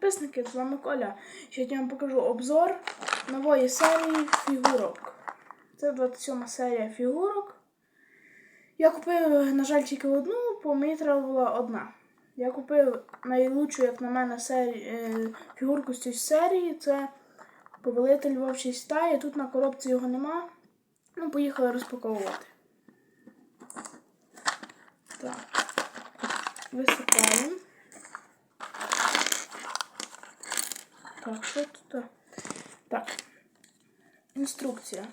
підписники, з вами Коля. Сьогодні я вам покажу обзор нової серії фігурок. Це 27 серія фігурок. Я купив, на жаль, тільки одну, бо мені треба була одна. Я купив найлучшу, як на мене, сері... е, фігурку з цієї серії. Це Повелитель Вовчої стаї. Тут на коробці його нема. Ну, поїхали розпаковувати. Так. Висипаємо. Так, що тут? Так. Інструкція.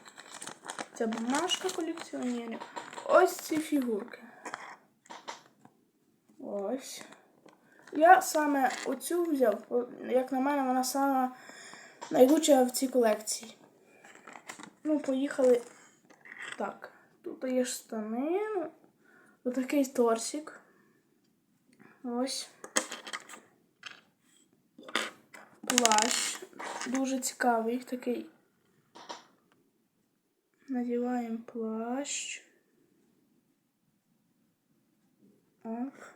Це бумажка колекціонерів. Ось ці фігурки. Ось. Я саме оцю взяв, як на мене, вона сама найлучша в цій колекції. Ну, поїхали. Так, тут є штани. Отакий торсик. Ось. Плащ. Дуже цікавий такий. Надіваємо плащ. Так.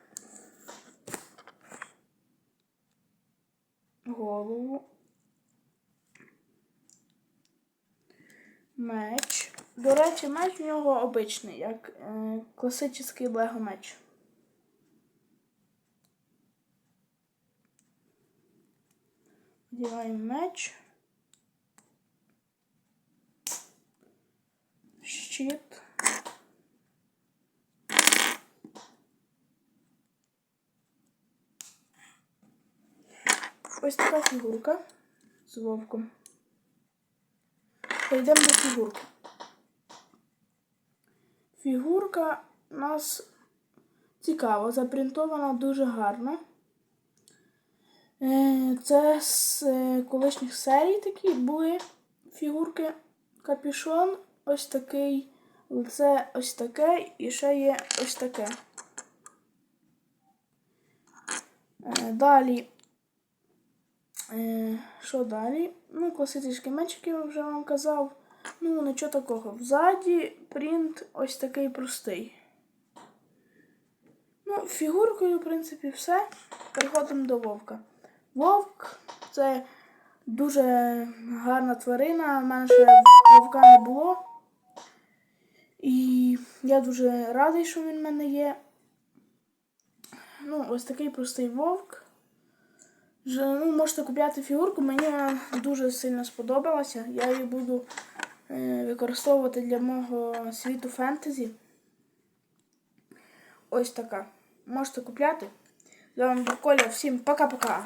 Голову. Меч. До речі, меч у нього обичний, як е, класичний лего меч. Меч. Щит. Ось така фігурка з вовком. Перейдемо до фігурки. Фігурка у нас цікава, запринтована дуже гарно. Е, Це з е, колишніх серій такі були фігурки. Капюшон ось такий, лице ось таке і ще є ось таке. Е, Далі. Що далі? Ну, класичний меч, який я вже вам казав. Ну, нічого такого. Взаді принт ось такий простий. Ну, фігуркою, в принципі, все. Переходимо до вовка. Вовк це дуже гарна тварина. У мене ще вовка не було. І я дуже радий, що він в мене є. Ну, ось такий простий вовк. Ну, можете купляти фігурку, мені вона дуже сильно сподобалася. Я її буду е, використовувати для мого світу фентезі. Ось така. Можете купляти. З вами був. Всім пока-пока.